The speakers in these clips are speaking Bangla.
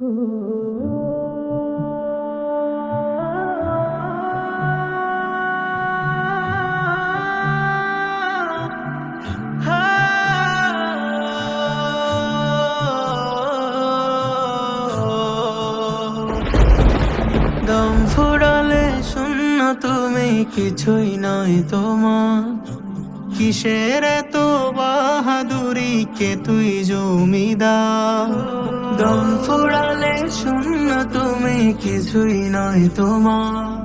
দম ফুরালে শূন্য তুমি কিছুই নয় তোমার। কিসের এত বাহাদুরি? কে তুই জমিদার? দম ফুরালে শূন্য, তুমি কিছুই নয় তোমার।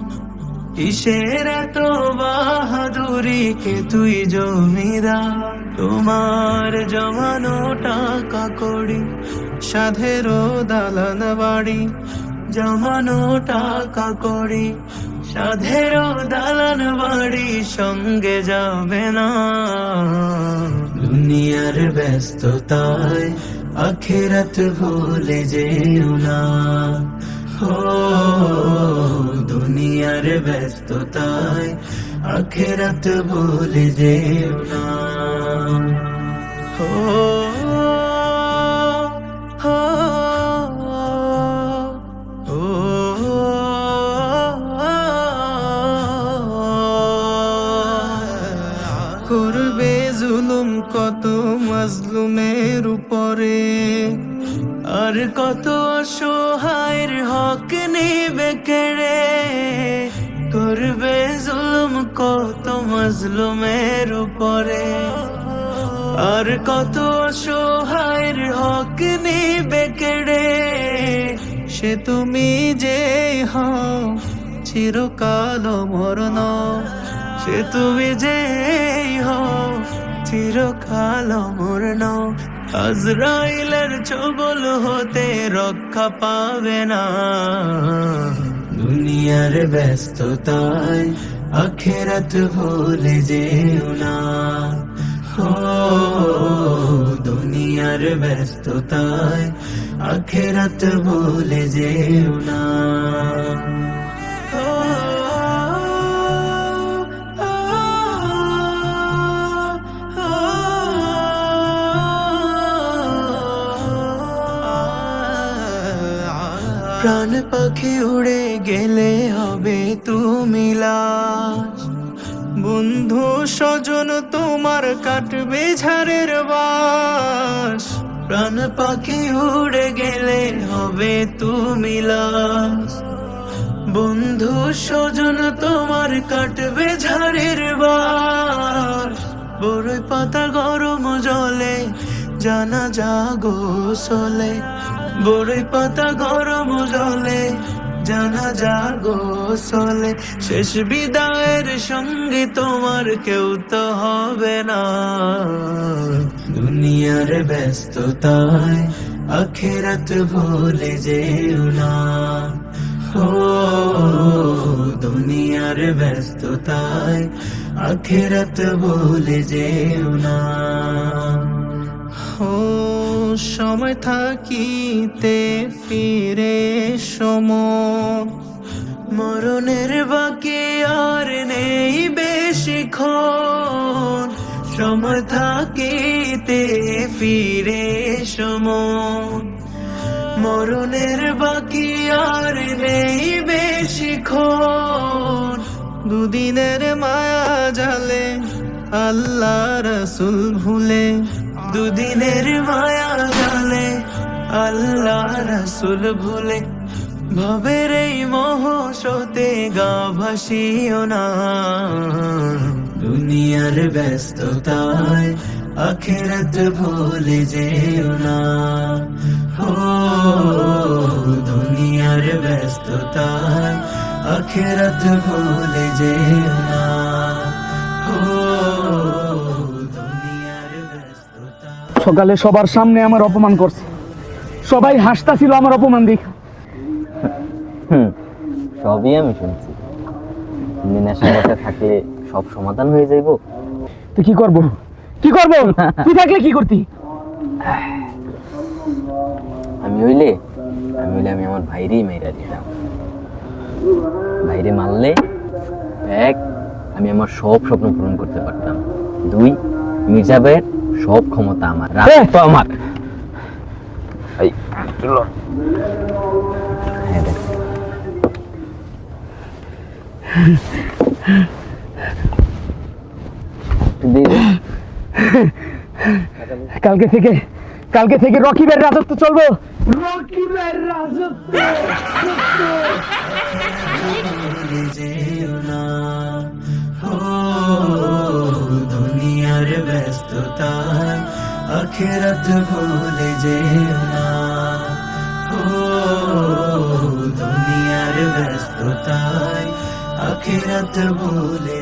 কিসের এত বাহাদুরি? কে তুই জমিদার? তোমার জমানো টাকা কড়ি, সাধেরও দালান বাড়ি, জমানো টাকা কড়ি সাধেরও দালান বাড়ি সঙ্গে যাবে না। দুনিয়ার ব্যস্ততায় আখেরাত ভুলে যেও না। ও, দুনিয়ার ব্যস্ততায় আখেরাত ভুলে যেও না। ও কত মজলুমের উপরে? আর কত অসহায়ের হক নেবে কেড়ে? করবে জুলুম কত মজলুমের উপরে? আর কত অসহায়ের হক নেবে কেড়ে? সে তুমি যে হও চিরকাল মরণ সে তুমি যে হও চিরকাল মরণ আজরাইলের চবল হতে রক্ষা পাবে না। দুনিয়ার ব্যস্ততায় আখেরাত ভুলে যেও না। ও, দুনিয়ার ব্যস্ততায় আখেরাত ভুলে যেও না। প্রাণ পাখি উড়ে গেলে হবে তুমি লাশ। বন্ধু স্বজন, তোমার কাটবে ঝাড়ের বাস। প্রাণ পাখি উড়ে গেলে হবে তুমি লাশ। বন্ধু স্বজন, তোমার কাটবে ঝাড়ের বাস। বড়ই পাতা গরম জলে জানা জাগো সলে বড়ই পাতা গরম জলে জানা জাগো সলে শেষ বিদায়ের সঙ্গে তোমার কেউ তো হবে না। দুনিয়ার ব্যস্ততায় আখেরাত ভুলে যেও না। ও, দুনিয়ার ব্যস্ততায় আখেরাত ভুলে যেও না। সময় থাকিতে ফিরে সময় মরণের বাকি আর নেই বেশিক্ষণ। সময় থাকিতে ফিরে সময় মরণের বাকি আর নেই বেশিক্ষণ। দুদিনের মায়া জালে আল্লাহ রসুল ভুলে দুদিনের মায়া জালে আল্লাহ রসুল ভুলে। ভবের এই মহসতে গা ভাসিও না। দুনিয়ার ব্যস্ততায় আখেরাত ভুলে যেও না। ও দুনিয়ার ব্যস্ততায় আখেরাত ভুলে যেও না। সকালে সবার সামনে আমার অপমান করছে। সবাই হাসতাছিল আমার অপমান দেখে। হুম সবই আমি শুনছি। নেশা করতে থাকলে সব সমাধান হয়ে যাইব। তুই কি করব? কি করব? তুই থাকলে কি করতি? আমি হইলে আমি হইলে আমি আমার ভাইরেই মেয়েরা দিতাম। ভাইরে মারলে এক আমি আমার সব স্বপ্ন পূরণ করতে পারতাম। দুই মির্জা ভাইয়ের সব ক্ষমতা আমার। রাগ তো আমার। এই দে। কালকে থেকে কালকে থেকে রকিবের রাজত্ব চলবো। রকিবের রাজত্ব আখেরাত ভুলে যেও না। ও দুনিয়ার ব্যস্ততায় আখেরাত ভুলে